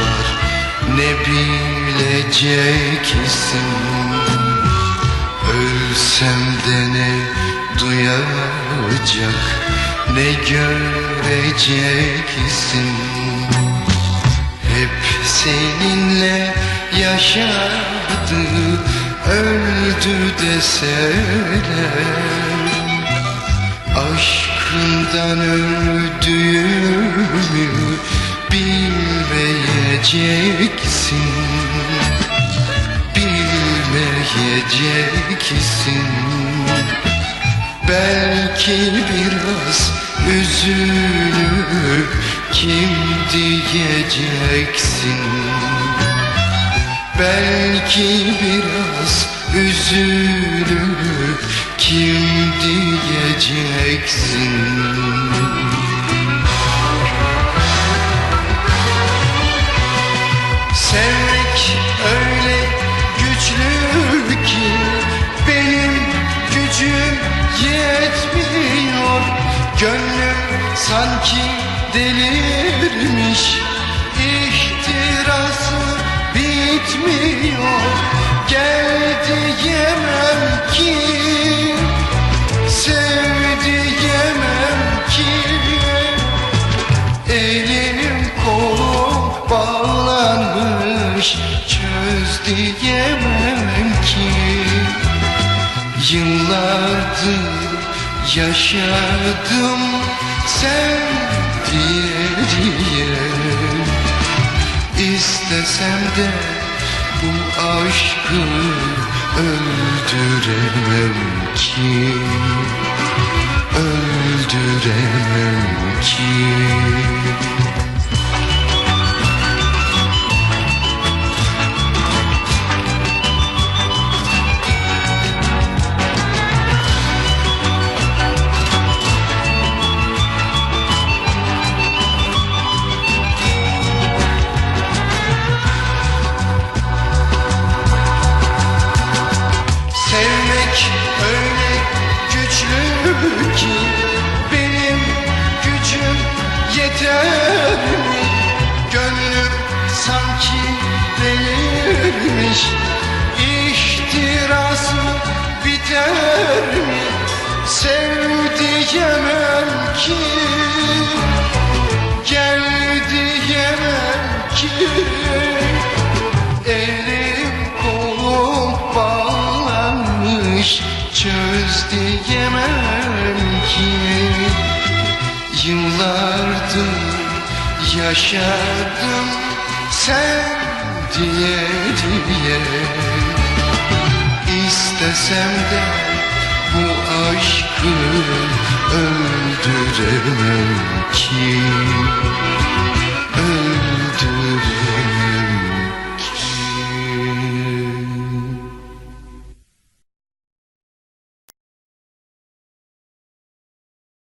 var ne bileceksin? Ölsem de ne duyacak ne göreceksin? Hep seninle yaşadı öldü deseler. Aşkından öldüğümü bilmeyeceksin Bilmeyeceksin. Belki biraz üzülüp kim diyeceksin? Belki biraz üzülüp kim diyeceksin yetmiyor Gönlüm sanki delirmiş. İhtirası bitmiyor Gel diyemem ki Yıllardır yaşadım Sen diye diye. İstesem de bu aşkı öldüremem ki Öldüremem ki ki benim gücüm yeter mi? Gönlüm sanki delirmiş ihtirası biter mi? Sev diyemem ki Gel diyemem ki Elim kolum bağlanmış Çöz diyemem Yıllardır yaşadım Sen diye diye. İstesem de bu aşkı öldüremem ki. Öldüremem